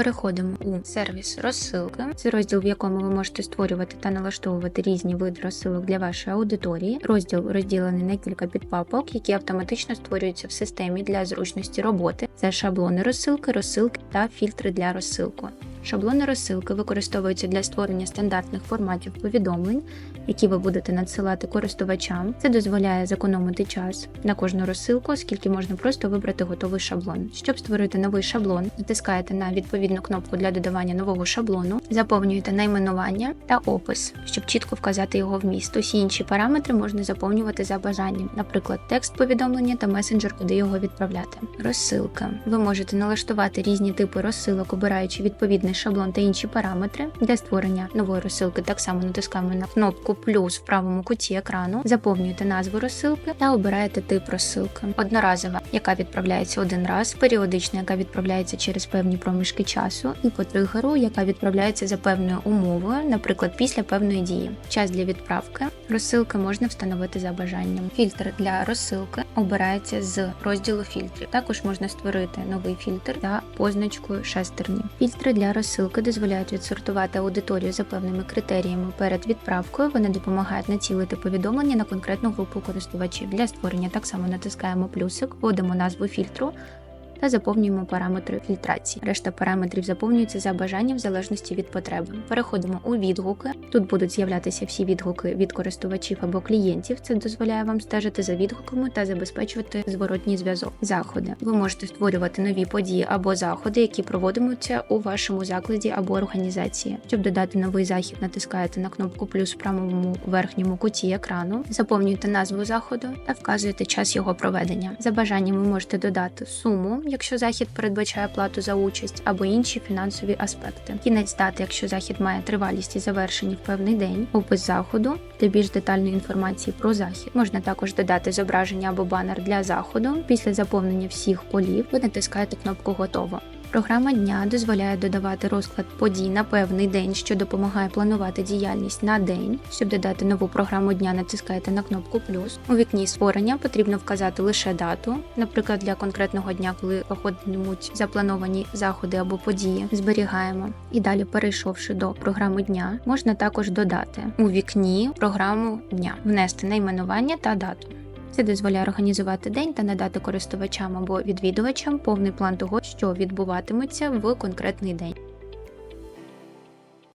Переходимо у сервіс розсилки. Це розділ, в якому ви можете створювати та налаштовувати різні види розсилок для вашої аудиторії. Розділ розділений на кілька підпапок, які автоматично створюються в системі для зручності роботи. Це шаблони розсилки, розсилки та фільтри для розсилки. Шаблони розсилки використовуються для створення стандартних форматів повідомлень, які ви будете надсилати користувачам. Це дозволяє зекономити час на кожну розсилку, оскільки можна просто вибрати готовий шаблон. Щоб створити новий шаблон, натискаєте на відповідну кнопку для додавання нового шаблону, заповнюєте найменування та опис, щоб чітко вказати його вміст. Усі інші параметри можна заповнювати за бажанням, наприклад, текст повідомлення та месенджер, куди його відправляти. Розсилка. Ви можете налаштувати різні типи розсилок, обираючи відповідний шаблон та інші параметри. Для створення нової розсилки так само натискаємо на кнопку плюс в правому куті екрану, заповнюєте назву розсилки та обираєте тип розсилки. Одноразова, яка відправляється один раз, періодична, яка відправляється через певні проміжки часу, і по тригеру, яка відправляється за певною умовою, наприклад, після певної дії. Час для відправки розсилки можна встановити за бажанням. Фільтр для розсилки обирається з розділу фільтрів. Також можна створити новий фільтр за позначкою шестерні. Фільтри для розсилки дозволяють відсортувати аудиторію за певними критеріями перед відправкою. Вони допомагають націлити повідомлення на конкретну групу користувачів. Для створення так само натискаємо плюсик, вводимо назву фільтру. Та заповнюємо параметри фільтрації. Решта параметрів заповнюються за бажанням в залежності від потреби. Переходимо у відгуки. Тут будуть з'являтися всі відгуки від користувачів або клієнтів. Це дозволяє вам стежити за відгуками та забезпечувати зворотній зв'язок. Заходи. Ви можете створювати нові події або заходи, які проводимуться у вашому закладі або організації. Щоб додати новий захід, натискаєте на кнопку плюс в правому верхньому куті екрану, заповнюєте назву заходу та вказуєте час його проведення. За бажанням ви можете додати суму, якщо захід передбачає плату за участь, або інші фінансові аспекти. Кінець дати, якщо захід має тривалість і завершення в певний день, опис заходу для більш детальної інформації про захід. Можна також додати зображення або банер для заходу. Після заповнення всіх полів ви натискаєте кнопку Готово. Програма дня дозволяє додавати розклад подій на певний день, що допомагає планувати діяльність на день. Щоб додати нову програму дня, натискаєте на кнопку плюс. У вікні створення потрібно вказати лише дату, наприклад, для конкретного дня, коли проходитимуть заплановані заходи або події. Зберігаємо. І далі, перейшовши до програми дня, можна також додати у вікні програму дня, внести найменування та дату. Це дозволяє організувати день та надати користувачам або відвідувачам повний план того, що відбуватиметься в конкретний день.